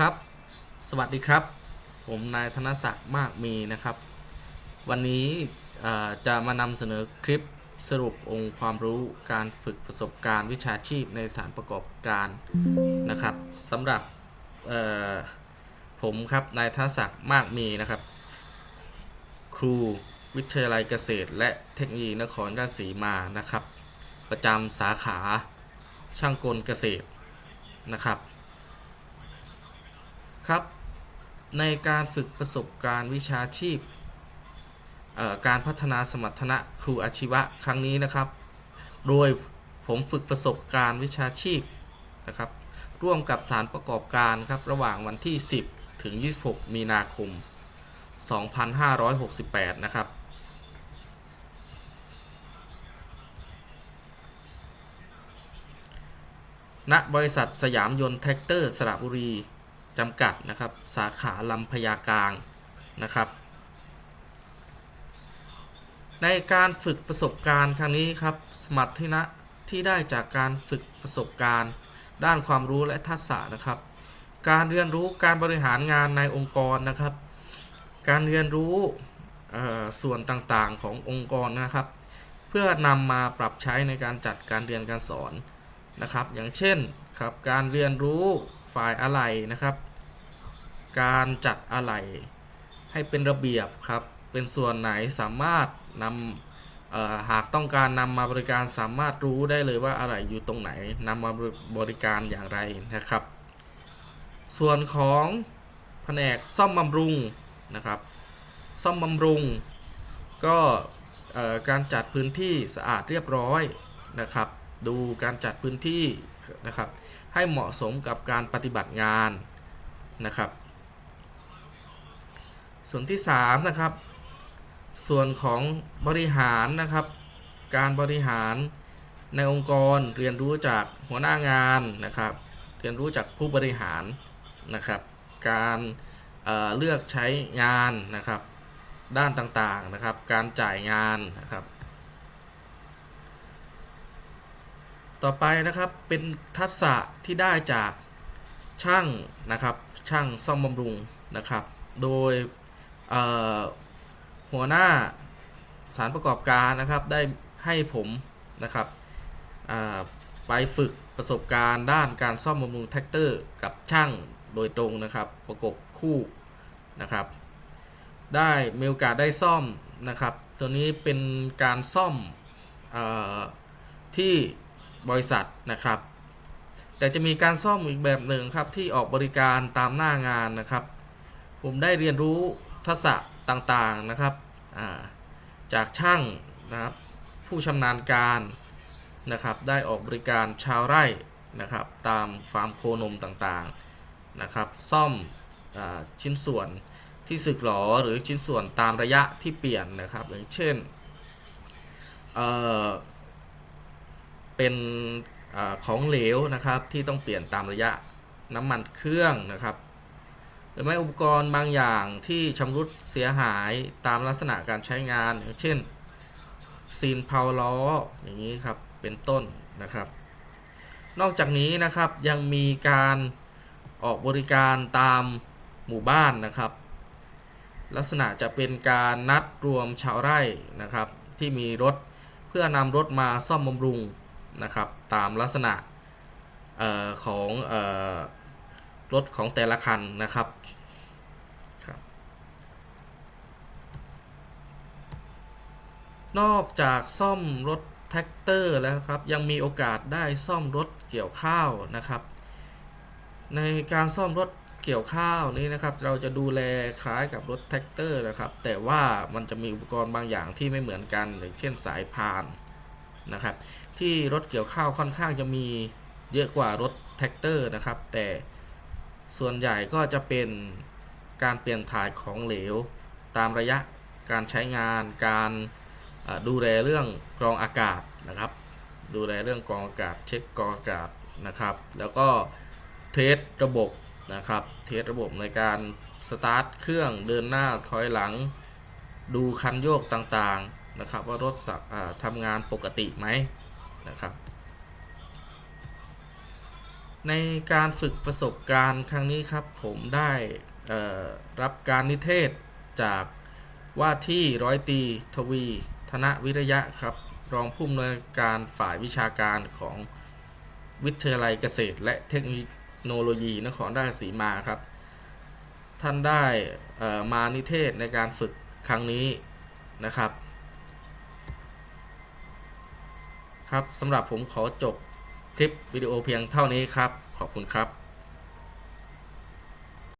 ครับ สวัสดีครับ ผมนายธนศักดิ์มากมีนะครับ วันนี้จะมานำเสนอคลิปสรุปองค์ความรู้การฝึกประสบการณ์วิชาชีพในสารประกอบการนะครับสำหรับผมครับนายธนศักดิ์มากมีนะครับ ครูวิทยาลัยเกษตร และเทคโนโลยีนครราชสีมานะครับ ประจำสาขาช่างกลเกษตรนะครับ ครับ ในการฝึกประสบการณ์วิชาชีพ การพัฒนาสมรรถนะครูอาชีวะครั้งนี้นะครับ โดยผมฝึกประสบการณ์วิชาชีพนะครับ ร่วมกับสารประกอบการครับระหว่างวันที่ 10 ถึง 26 มีนาคม 2568 นะครับณบริษัทสยามยนต์แท็กเตอร์สระบุรี จำกัดนะครับ สาขาลำพญากลางนะครับ ในการฝึกประสบการณ์ครั้งนี้ครับสมรรถนะที่ได้จากการฝึกประสบการณ์ ด้านความรู้และทักษะนะครับ การเรียนรู้การบริหารงานในองค์กรนะครับ การเรียนรู้ส่วนต่างๆขององค์กรนะครับ เพื่อนำมาปรับใช้ในการจัดการเรียนการสอนนะครับ อย่างเช่นครับการเรียนรู้ ฝ่ายอะไหล่นะครับ การจัดอะไหล่ให้เป็นระเบียบครับ เป็นส่วนไหนสามารถนำหากต้องการนำมาบริการสามารถรู้ได้เลยว่าอะไหล่อยู่ตรงไหนนำมาบริการอย่างไรนะครับ ส่วนของแผนกซ่อมบำรุงนะครับ ซ่อมบำรุง ก็การจัดพื้นที่สะอาดเรียบร้อยนะครับ ดูการจัดพื้นที่ นะครับ ให้เหมาะสมกับการปฏิบัติงานนะครับ ส่วนที่3นะครับ ส่วนของบริหารนะครับ การบริหารในองค์กรเรียนรู้จากหัวหน้างานนะครับ เรียนรู้จากผู้บริหารนะครับ การเเลือกใช้งานนะครับ ด้านต่างๆนะครับ การจ่ายงานนะครับ ต่อไปนะครับเป็นทักษะที่ได้จากช่างนะครับช่างซ่อมบำรุงนะครับ โดยหัวหน้าสารประกอบการนะครับได้ให้ผมนะครับไปฝึกประสบการณ์ด้านการซ่อมบำรุงแท็กเตอร์กับช่างโดยตรงนะครับ ประกบคู่นะครับ ได้มีโอกาสได้ซ่อมนะครับ ตัวนี้เป็นการซ่อมออที่ บริษัทนะครับ แต่จะมีการซ่อมอีกแบบหนึ่งครับที่ออกบริการตามหน้างานนะครับ ผมได้เรียนรู้ทักษะต่างๆนะครับาจากช่างนะครับ ผู้ชำนาญการนะครับ ได้ออกบริการชาวไร่นะครับ ตามฟาร์มโคนมต่างๆนะครับ ซ่อมอชิ้นส่วนที่สึกหรอหรือชิ้นส่วนตามระยะที่เปลี่ยนนะครับ อย่างเช่น เป็นอของเหลวนะครับ ที่ต้องเปลี่ยนตามระยะน้ำมันเครื่องนะครับหรือไม่อุปกรณ์บางอย่างที่ชำรุดเสียหายตามลักษณะการใช้งาน อย่างเช่นซีนเพาล้ออย่างนี้ครับเป็นต้นนะครับ นอกจากนี้นะครับยังมีการออกบริการตามหมู่บ้านนะครับ ลักษณะจะเป็นการนัดรวมชาวไร่นะครับ ที่มีรถเพื่อนำรถมาซ่อมบำรุง นะครับตามลักษณะออของออรถของแต่ละคันนะครับครับ นอกจากซ่อมรถแท็กเตอร์แล้วครับยังมีโอกาสได้ซ่อมรถเกี่ยวข้าวนะครับ ในการซ่อมรถเกี่ยวข้าวนี้นะครับเราจะดูแลคล้ายกับรถแท็กเตอร์นะครับ แต่ว่ามันจะมีอุปกรณ์บางอย่างที่ไม่เหมือนกันอย่างเช่นสายพานนะครับ ที่รถเกี่ยวข้าวค่อนข้างจะมีเยอะกว่ารถแท็กเตอร์นะครับ แต่ส่วนใหญ่ก็จะเป็นการเปลี่ยนถ่ายของเหลว ตามระยะการใช้งาน การดูแลเรื่องกรองอากาศนะครับ ดูแลเรื่องกรองอากาศ เช็คกรองอากาศนะครับ แล้วก็เทสระบบนะครับ เทสระบบในการสตาร์ทเครื่องเดินหน้าถอยหลัง ดูคันโยกต่างๆนะครับ ว่ารถทำงานปกติไหม นะครับ ในการฝึกประสบการณ์ครั้งนี้ครับ ผมได้รับการนิเทศจากว่าที่ร้อยตีทวี ธนวิริยะครับ รองผู้อำนวยการฝ่ายวิชาการของวิทยาลัยเกษตร และเทคโนโลยีนครราชสีมาครับ ท่านได้มานิเทศในการฝึกครั้งนี้นะครับ ครับสำหรับผมขอจบคลิปวิดีโอเพียงเท่านี้ครับ ขอบคุณครับ